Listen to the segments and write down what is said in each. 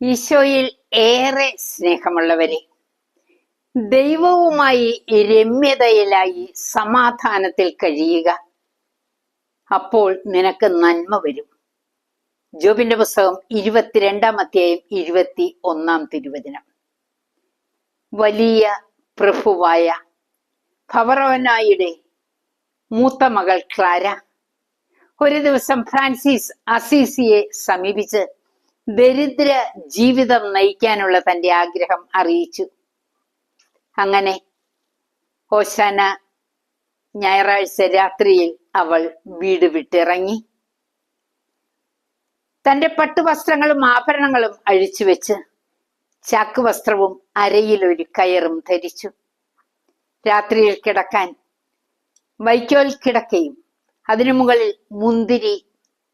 ഈശോയിൽ ഏറെ സ്നേഹമുള്ളവരെ ദൈവവുമായി രമ്യതയിലായി സമാധാനത്തിൽ കഴിയുക. അപ്പോൾ നിനക്ക് നന്മ വരും. ജോബിന്റെ പുസ്തകം ഇരുപത്തിരണ്ടാം അധ്യായം ഇരുപത്തി ഒന്നാം തിരുവചനം. വലിയ പ്രഭുവായ ഭവറവനായുടെ മൂത്ത മകൾ ക്ലാര ഒരു ദിവസം ഫ്രാൻസിസ് അസീസിയെ സമീപിച്ച് ദരിദ്ര ജീവിതം നയിക്കാനുള്ള തന്റെ ആഗ്രഹം അറിയിച്ചു. അങ്ങനെ ഹോശാന ഞായറാഴ്ച രാത്രിയിൽ അവൾ വീട് വിട്ടിറങ്ങി. തന്റെ പട്ടുവസ്ത്രങ്ങളും ആഭരണങ്ങളും അഴിച്ചു വെച്ച് ചാക്ക് വസ്ത്രവും അരയിൽ ഒരു കയറും ധരിച്ചു. രാത്രിയിൽ കിടക്കാൻ വൈക്കോൽ കിടക്കയും അതിനു മുകളിൽ മുന്തിരി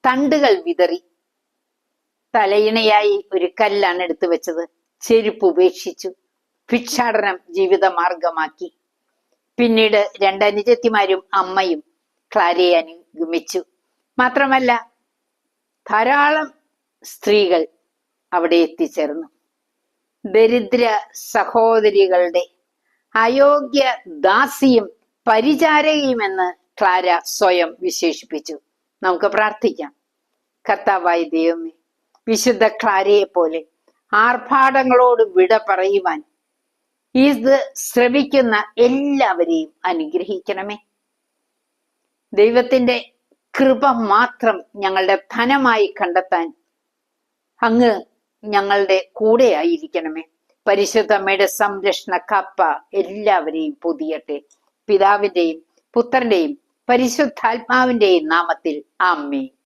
തണ്ടുകൾ വിതറി. തലയിണയായി ഒരു കല്ലാണ് എടുത്തു വെച്ചത്. ചെരുപ്പ് ഉപേക്ഷിച്ചു. ഭിക്ഷാടനം ജീവിത മാർഗമാക്കി പിന്നീട് രണ്ടനുജത്തിമാരും അമ്മയും ക്ലാരയെ അനുഗമിച്ചു. മാത്രമല്ല ധാരാളം സ്ത്രീകൾ അവിടെ എത്തിച്ചേർന്നു. ദരിദ്ര സഹോദരികളുടെ അയോഗ്യ ദാസിയും പരിചാരകയുമെന്ന് ക്ലാര സ്വയം വിശേഷിപ്പിച്ചു. നമുക്ക് പ്രാർത്ഥിക്കാം. കർത്താവായി ദൈവമേ വിശുദ്ധ ക്ലാരയെ പോലെ ആർഭാടങ്ങളോട് വിട പറയുവാൻ ഇത് ശ്രവിക്കുന്ന എല്ലാവരെയും അനുഗ്രഹിക്കണമേ. ദൈവത്തിന്റെ കൃപ മാത്രം ഞങ്ങളുടെ ധനമായി കണ്ടെത്താൻ അങ്ങ് ഞങ്ങളുടെ കൂടെ ആയിരിക്കണമേ. പരിശുദ്ധമ്മയുടെ സംരക്ഷണ കപ്പ എല്ലാവരെയും പൊതിയട്ടെ. പിതാവിന്റെയും പുത്രന്റെയും പരിശുദ്ധാത്മാവിന്റെയും നാമത്തിൽ ആമ്മേ